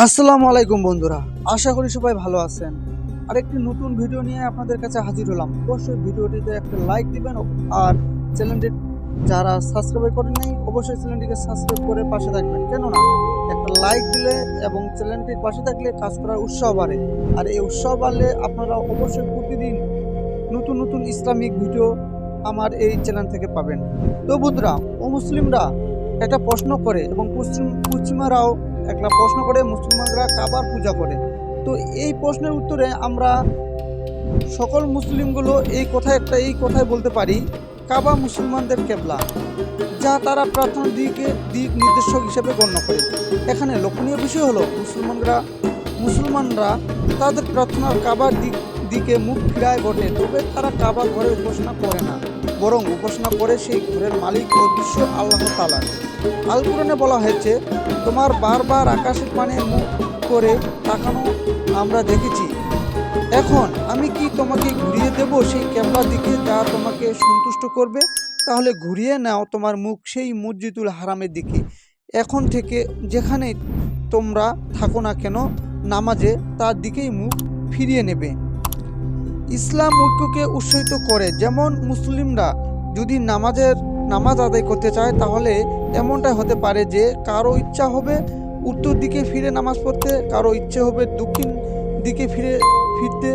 আসসালামু আলাইকুম বন্ধুরা, আশা করি সবাই ভালো আছেন। আর একটি নতুন ভিডিও নিয়ে আপনাদের কাছে হাজির হলাম। অবশ্যই ভিডিওটিতে একটা লাইক দিবেন আর চ্যানেলটি যারা সাবস্ক্রাইব করেন নাই, অবশ্যই চ্যানেলটিকে সাবস্ক্রাইব করে পাশে থাকবেন। কেননা, একটা লাইক দিলে এবং চ্যানেলটির পাশে থাকলে কাজ করার উৎসাহ বাড়ে। আর এই উৎসাহ বাড়লে আপনারা অবশ্যই প্রতিদিন নতুন নতুন ইসলামিক ভিডিও আমার এই চ্যানেল থেকে পাবেন। তো বন্ধুরা, ও মুসলিমরা একটা প্রশ্ন করে এবং পশ্চিম, পশ্চিমারাও একটা প্রশ্ন করে মুসলমানরা কাবার পূজা করে। তো এই প্রশ্নের উত্তরে আমরা সকল মুসলিমগুলো এই কথা একটা, এই কথায় বলতে পারি, কাবা মুসলমানদের কেবলা, যা তারা প্রার্থনা দিকে, দিক নির্দেশক হিসেবে গণ্য করে। এখানে লক্ষণীয় বিষয় হলো, মুসলমানরা মুসলমানরা তাদের প্রার্থনার কাবার দিক দিকে মুখ ফিরায় বটে, তবে তারা কাবা ঘরে উপাসনা করে না, বরং উপাসনা করে সেই ঘরের মালিক ও বিশ্ব আল্লাহ তালা আল কোরআনে বলা হয়েছে, তোমার বারবার আকাশের পানে মুখ করে তাকানো আমরা দেখেছি। এখন আমি কি তোমাকে ঘুরিয়ে দেব সেই ক্যাবলার দিকে যা তোমাকে সন্তুষ্ট করবে? তাহলে ঘুরিয়ে নাও তোমার মুখ সেই মসজিদুল হারামের দিকে। এখন থেকে যেখানে তোমরা থাকো না কেন, নামাজে তার দিকেই মুখ ফিরিয়ে নেবে। ইসলাম ঐক্যকে উৎসাহিত করে, যেমন মুসলিমরা যদি নামাজের নামাজ আদায় করতে চায়, তাহলে এমনটাই হতে পারে যে কারও ইচ্ছা হবে উত্তর দিকে ফিরে নামাজ পড়তে, কারও ইচ্ছে হবে দক্ষিণ দিকে ফিরে ফিরতে।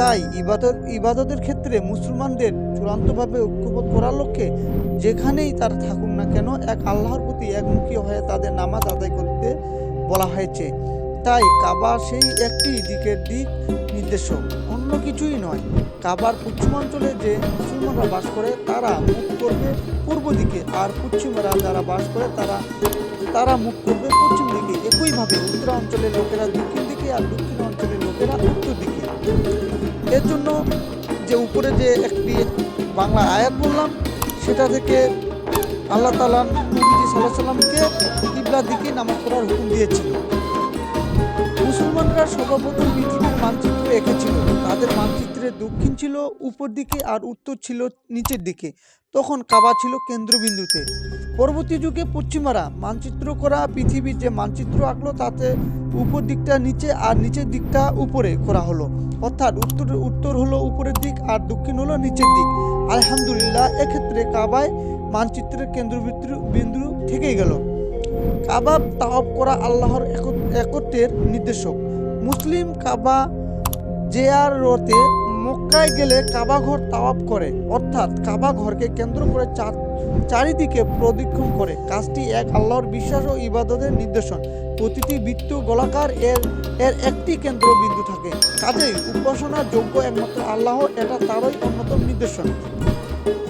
তাই ইবাদত, ইবাদতের ক্ষেত্রে মুসলমানদের চূড়ান্তভাবে ঐক্যবোধ করার লক্ষ্যে যেখানেই তারা থাকুক না কেন, এক আল্লাহর প্রতি একমুখী হয়ে তাদের নামাজ আদায় করতে বলা হয়েছে। তাই কাবা সেই একটি দিকের দিক নির্দেশক, অন্য কিছুই নয়। কাবার পশ্চিমাঞ্চলে যে মুসলমানরা বাস করে, তারা মুখ করবে পূর্ব দিকে, আর পশ্চিমরা যারা বাস করে, তারা তারা মুখ করবে পশ্চিম দিকে। একইভাবে উত্তরাঞ্চলের লোকেরা দক্ষিণ দিকে আর দক্ষিণ অঞ্চলের লোকেরা উত্তর দিকে। এর জন্য যে উপরে যে একটি বাংলা আয়াত বললাম, সেটা থেকে আল্লাহ তালা নবীজি সাল্লাহ সাল্লামকে কিবলার দিকে নামাজ পড়ার হুকুম দিয়েছিল মুসলমানরা সর্বপ্রথম পৃথিবীর মানচিত্র এঁকেছিল। তাদের মানচিত্রে দক্ষিণ ছিল, উপর দিকে আর উত্তর ছিল নিচের দিকে। তখন কাবা ছিল কেন্দ্রবিন্দুতে। পরবর্তী যুগে পশ্চিমারা মানচিত্র করা, পৃথিবীর যে মানচিত্র আঁকলো, তাতে উপর দিকটা নিচে আর নিচের দিকটা উপরে করা হলো। অর্থাৎ উত্তর উত্তর হলো উপরের দিক আর দক্ষিণ হলো নিচের দিক। আলহামদুলিল্লাহ, এক্ষেত্রে কাবায় মানচিত্রের কেন্দ্রবিন্দু, বিন্দু থেকেই গেল। কাবা তাওয়াব করা আল্লাহর একত- একত্বের নির্দেশক। মুসলিম কাবা জেয়ারতে মক্কায় গেলে কাবা ঘর তাওয়াব করে। অর্থাৎ কাবা ঘরকে কেন্দ্র করে চার চারিদিকে প্রদক্ষিণ করে। কাজটি এক আল্লাহর বিশ্বাস ও ইবাদতের নির্দেশন। প্রতিটি বৃত্ত গোলাকার এর এর একটি কেন্দ্রবিন্দু থাকে। কাজেই উপাসনার যোগ্য একমাত্র আল্লাহ, এটা তারই অন্যতম নির্দেশন।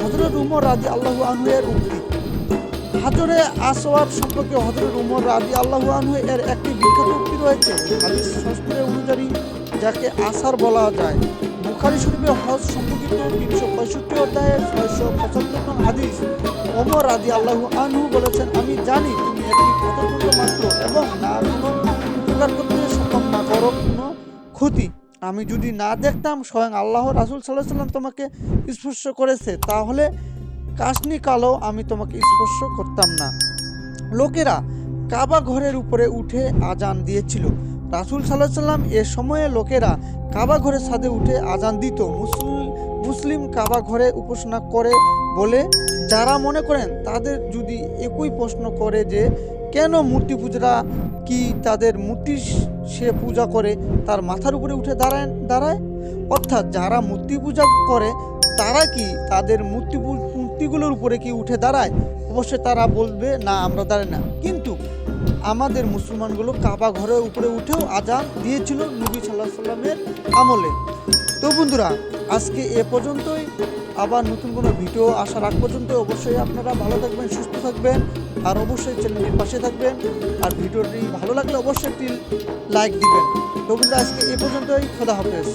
হজরত উমর রাজি আল্লাহ আনহু এর উক্তি। হাজরে আসওয়াব সম্পর্কে হজরত উমর রাজি আল্লাহ আনহু এর একটি বিখ্যাত উক্তি রয়েছে, হাদিস শাস্ত্রের অনুযায়ী যাকে আসার বলা যায়। বুখারি শরীফে হজ সম্পর্কিত তিনশো পঁয়ষট্টি অধ্যায়ের ছয়শো পঁচাত্তর নং হাদিস ওমর রাজি আল্লাহ আনহু বলেছেন, আমি জানি তুমি একটি পথকুণ্ড মাত্র এবং না কোনো উপকার করতে সক্ষম না করো কোনো ক্ষতি। আমি যদি না দেখতাম স্বয়ং আল্লাহ রাসুল সাল্লাহ সাল্লাম তোমাকে স্পর্শ করেছে, তাহলে কাশনি কালো আমি তোমাকে স্পর্শ করতাম না। লোকেরা কাবা ঘরের উপরে উঠে আজান দিয়েছিল। রাসুল সাল্লাহ সাল্লাম এ সময়ে লোকেরা কাবা ঘরের ছাদে উঠে আজান দিত। মুসলিম মুসলিম কাবা ঘরে উপাসনা করে বলে, যারা মনে করেন তাদের যদি একই প্রশ্ন করে যে, কেন মূর্তি পূজারা কি তাদের মূর্তি সে পূজা করে, তার মাথার উপরে উঠে দাঁড়ায় দাঁড়ায়? অর্থাৎ যারা মূর্তি পূজা করে, তারা কি তাদের মূর্তি মূর্তিগুলোর উপরে কি উঠে দাঁড়ায়, অবশ্যই তারা বলবে, না, আমরা দাঁড়াই না। কিন্তু আমাদের মুসলমানগুলো কাবা ঘরের উপরে উঠেও আজান দিয়েছিল নবী সাল্লাহ সাল্লামের আমলে। তো বন্ধুরা, আজকে এ পর্যন্তই। আবার নতুন কোনো ভিডিও আসার আগ পর্যন্ত অবশ্যই আপনারা ভালো থাকবেন, সুস্থ থাকবেন, আর অবশ্যই চ্যানেলটির পাশে থাকবেন। আর ভিডিওটি ভালো লাগলে অবশ্যই একটি লাইক দিবেন। তো বন্ধুরা, আজকে এ পর্যন্তই। খোদা হাফেজ।